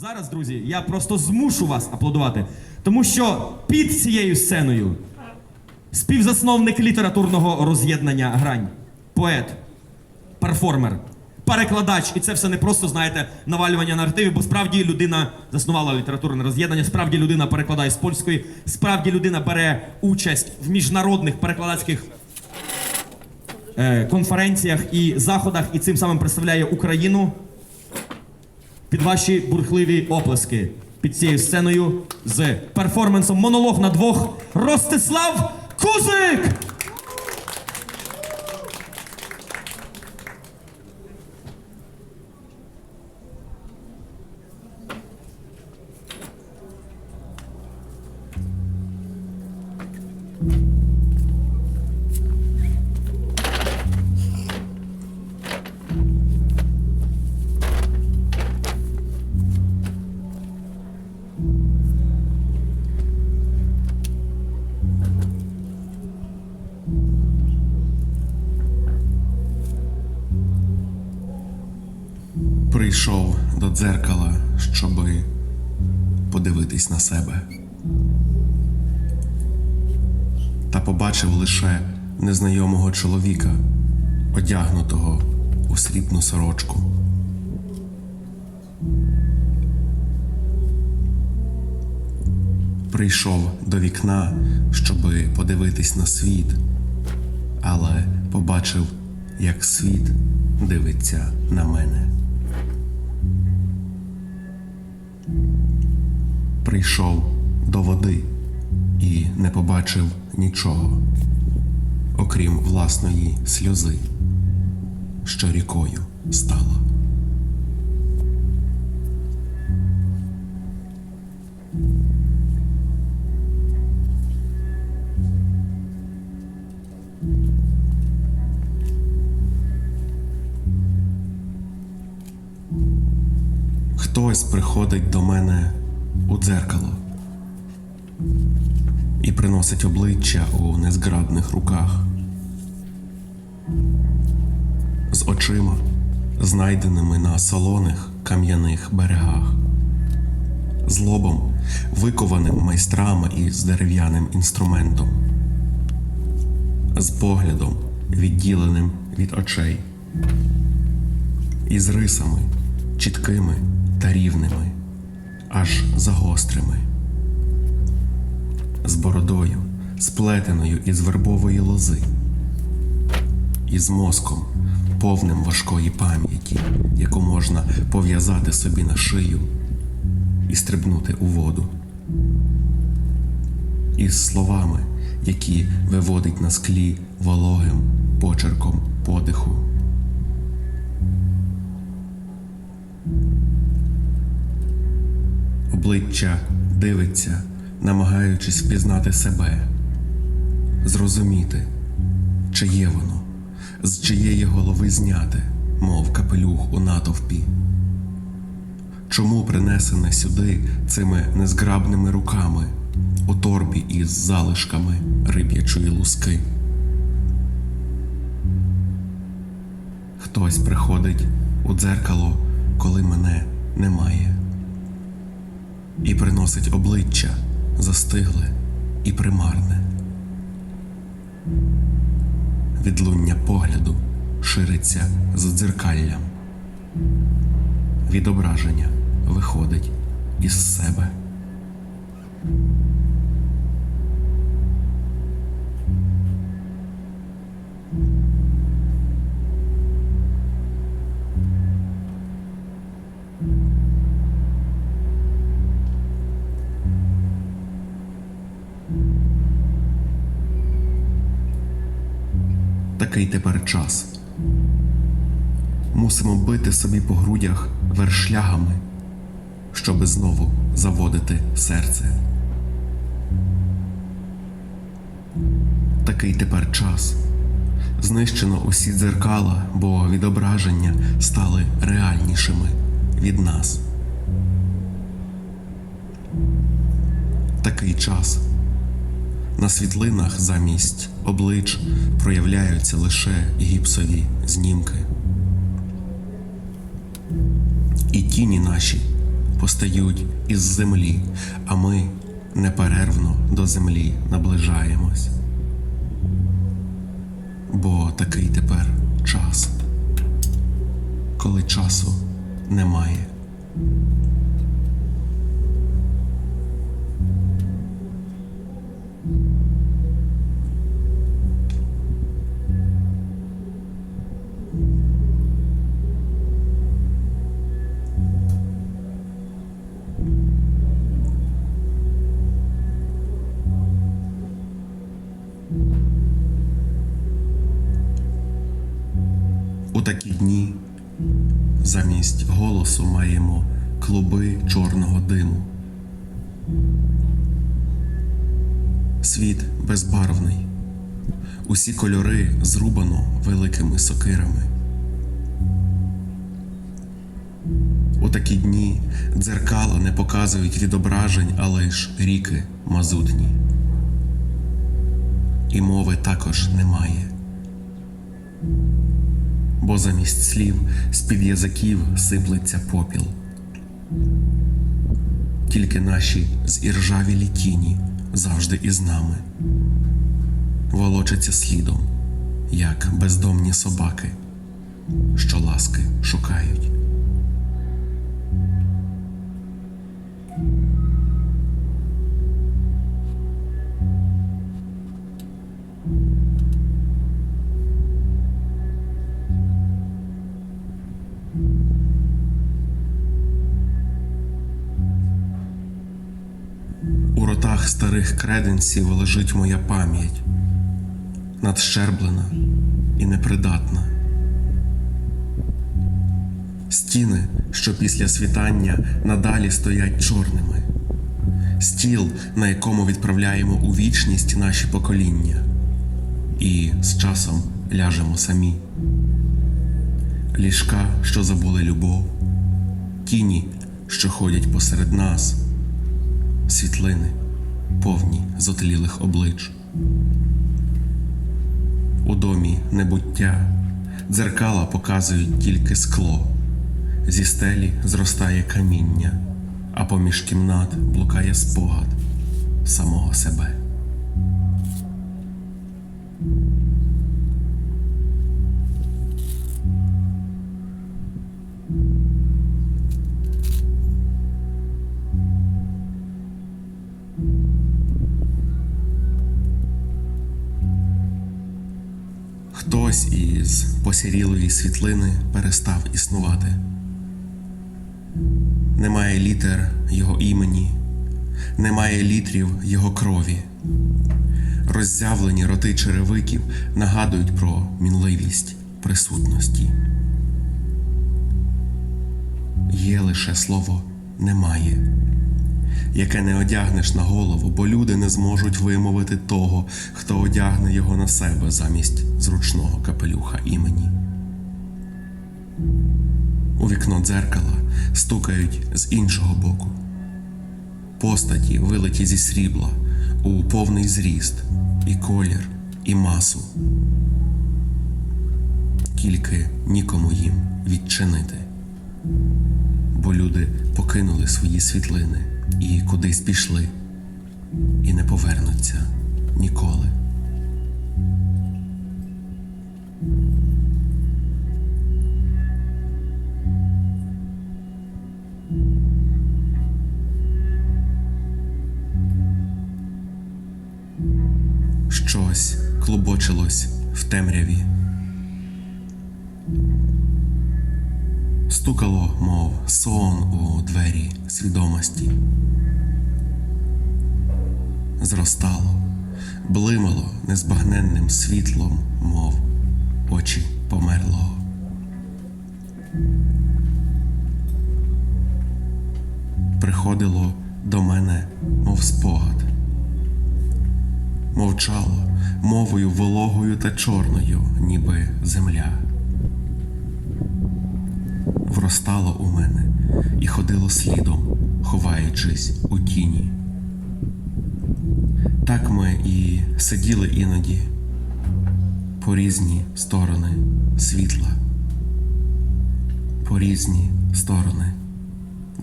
Зараз, друзі, я просто змушу вас аплодувати, тому що під цією сценою співзасновник літературного роз'єднання грань, поет, перформер, перекладач, і це все не просто, знаєте, навалювання наративів, бо справді людина заснувала літературне роз'єднання, справді людина перекладає з польської, справді людина бере участь в міжнародних перекладацьких е, конференціях і заходах, і цим самим представляє Україну під ваші бурхливі оплески під цією сценою з перформансом монолог на двох Ростислав Кузик! Прийшов до дзеркала, щоби подивитись на себе. Та побачив лише незнайомого чоловіка, одягнутого у срібну сорочку. Прийшов до вікна, щоби подивитись на світ, але побачив, як світ дивиться на мене. Прийшов до води і не побачив нічого, окрім власної сльози, що рікою стала. Хтось приходить до мене у дзеркало і приносить обличчя у незграбних руках. З очима, знайденими на солоних кам'яних берегах, з лобом, викованим майстрами і з дерев'яним інструментом, з поглядом, відділеним від очей, із рисами, чіткими та рівними, аж загострими, з бородою, сплетеною із вербової лози, із мозком, повним важкої пам'яті, яку можна пов'язати собі на шию і стрибнути у воду, із словами, які виводить на склі вологим почерком подиху. Обличчя дивиться, намагаючись впізнати себе, зрозуміти, чиє воно, з чиєї голови зняти, мов капелюх у натовпі. Чому принесене сюди цими незграбними руками у торбі із залишками риб'ячої луски? Хтось приходить у дзеркало, коли мене немає і приносить обличчя застигле і примарне. Відлуння погляду шириться за дзеркаллям. Відображення виходить із себе. Такий тепер час. Мусимо бити собі по грудях вершлягами, щоби знову заводити серце. Такий тепер час. Знищено усі дзеркала, бо відображення стали реальнішими від нас. Такий час. На світлинах замість облич проявляються лише гіпсові знімки. І тіні наші постають із землі, а ми неперервно до землі наближаємось. Бо такий тепер час, коли часу немає. Усі кольори зрубано великими сокирами. У такі дні дзеркала не показують відображень, а лиш ріки мазутні. І мови також немає бо замість слів з-під язиків сиплеться попіл. Тільки наші зіржавілі тіні завжди із нами, волочаться слідом, як бездомні собаки, що ласки шукають. У ротах старих креденсів лежить моя пам'ять, надщерблена і непридатна. Стіни, що після світання надалі стоять чорними, стіл, на якому відправляємо у вічність наші покоління, і з часом ляжемо самі. Ліжка, що забули любов, тіні, що ходять посеред нас світлини, повні зотлілих облич. У домі небуття дзеркала показують тільки скло, зі стелі зростає каміння, а поміж кімнат блукає спогад самого себе. Із посірілої світлини перестав існувати. Немає літер його імені, немає літрів його крові. Роззявлені роти черевиків нагадують про мінливість присутності. Є лише слово немає, яке не одягнеш на голову, бо люди не зможуть вимовити того, хто одягне його на себе замість зручного капелюха імені. У вікно дзеркала стукають з іншого боку. Постаті вилеті зі срібла у повний зріст, і колір, і масу. Тільки нікому їм відчинити. Бо люди покинули свої світлини і кудись пішли, і не повернуться ніколи. Щось клубочилось в темряві. Стукало, мов сон у двері свідомості. Зростало, блимало незбагненним світлом, мов очі померлого. Приходило до мене, мов спогад мовчало мовою вологою та чорною, ніби земля. Вростало у мене і ходило слідом, ховаючись у тіні. Так ми і сиділи іноді по різні сторони світла, по різні сторони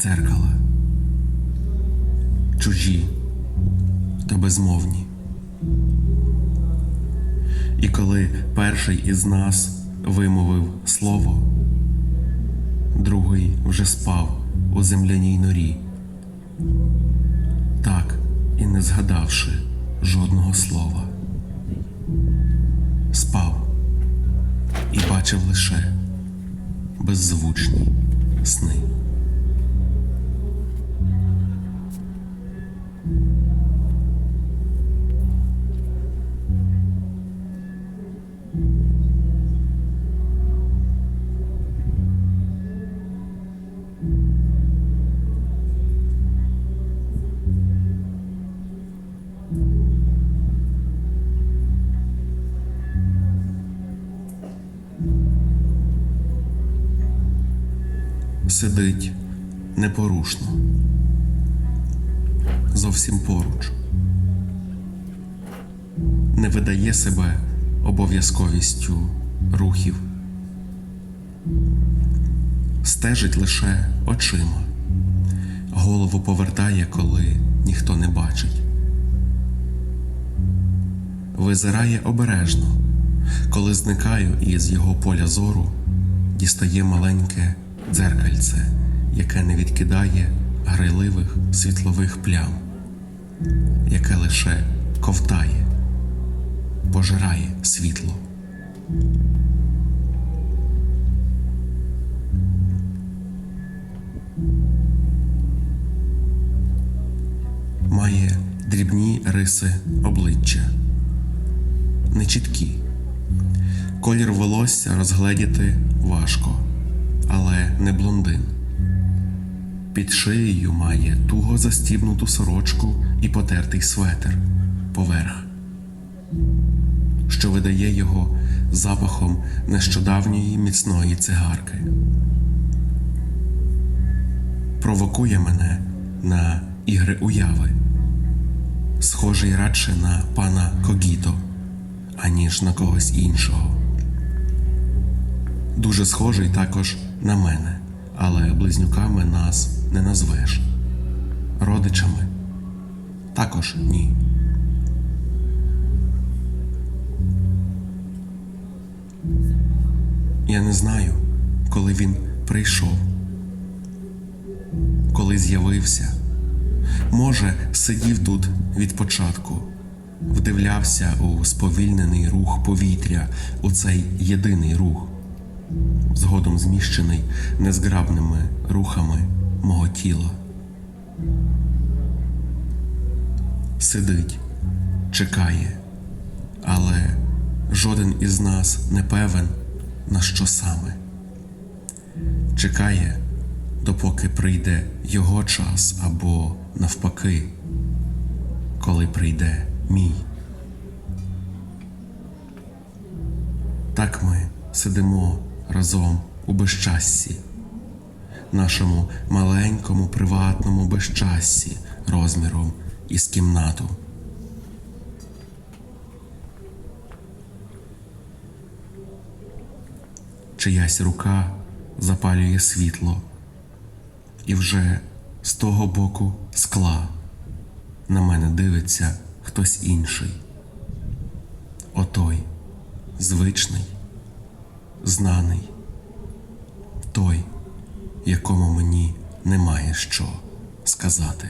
дзеркала. чужі та безмовні. І коли перший із нас вимовив слово, другий вже спав у земляній норі, так і не згадавши жодного слова. Спав і бачив лише беззвучні сни. Сидить непорушно, зовсім поруч, не видає себе обов'язковістю рухів, стежить лише очима, голову повертає, коли ніхто не бачить, визирає обережно, коли зникаю із його поля зору, дістає маленьке дзеркальце, яке не відкидає грайливих світлових плям, яке лише ковтає, пожирає світло. Має дрібні риси обличчя, нечіткі. Колір волосся розгледіти важко, але не блондин. Під шиєю має туго застібнуту сорочку і потертий светр поверх, що видає його запахом нещодавньої міцної цигарки. Провокує мене на ігри уяви, схожий радше на пана Когіто, аніж на когось іншого. Дуже схожий також на мене, але близнюками нас не назвеш. Родичами також ні. Я не знаю, коли він прийшов, коли з'явився. Може, сидів тут від початку, вдивлявся у сповільнений рух повітря, у цей єдиний рух, згодом зміщений незграбними рухами мого тіла. Сидить, чекає, але жоден із нас не певен, на що саме. Чекає, допоки прийде його час або навпаки, коли прийде мій. Так ми сидимо разом у безчассі, нашому маленькому приватному безчассі розміром із кімнату. Чиясь рука запалює світло, і вже з того боку скла на мене дивиться хтось інший. Отой звичний, знаний, той, якому мені немає що сказати.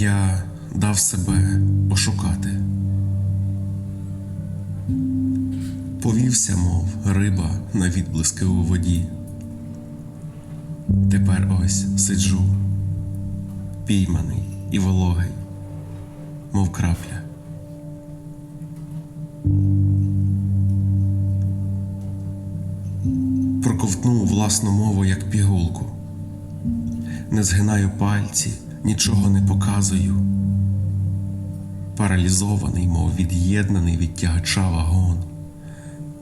Я дав себе ошукати. Повівся, мов риба на відблиски у воді. Тепер ось сиджу, пійманий і вологий, мов крапля. Проковтнув власну мову як пігулку. не згинаю пальці, нічого не показую. Паралізований, мов від'єднаний від тягача вагон,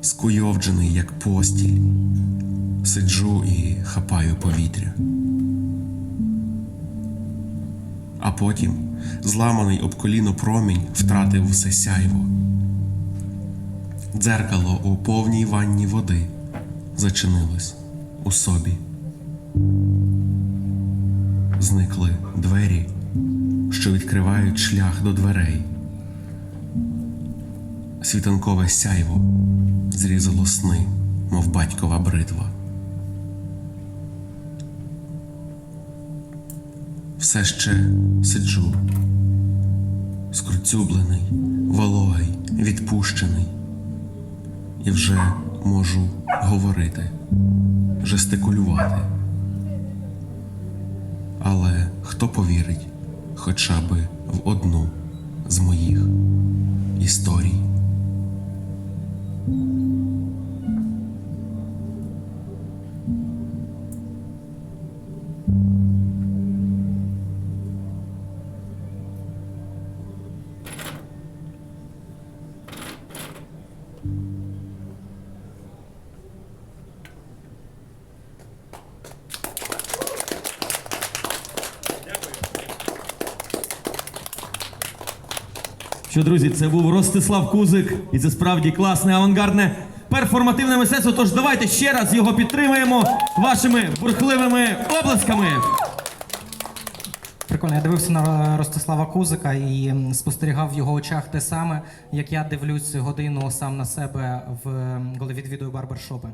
скуйовджений, як постіль, сиджу і хапаю повітря. А потім, зламаний об коліно промінь, втратив все сяйво. Дзеркало у повній ванні води зачинилось у собі. Зникли двері, що відкривають шлях до дверей. Світанкове сяйво зрізало сни, мов батькова бритва. Все ще сиджу, скруцюблений, вологий, відпущений, і вже можу говорити, жестикулювати. Але хто повірить хоча би в одну з моїх історій? Що, друзі, це був Ростислав Кузик, і це справді класне авангардне перформативне мистецтво. Тож давайте ще раз його підтримаємо вашими бурхливими оплесками. Прикольно, я дивився на Ростислава Кузика і спостерігав в його очах те саме, як я дивлюсь годину сам на себе, в, коли відвідую барбершопи.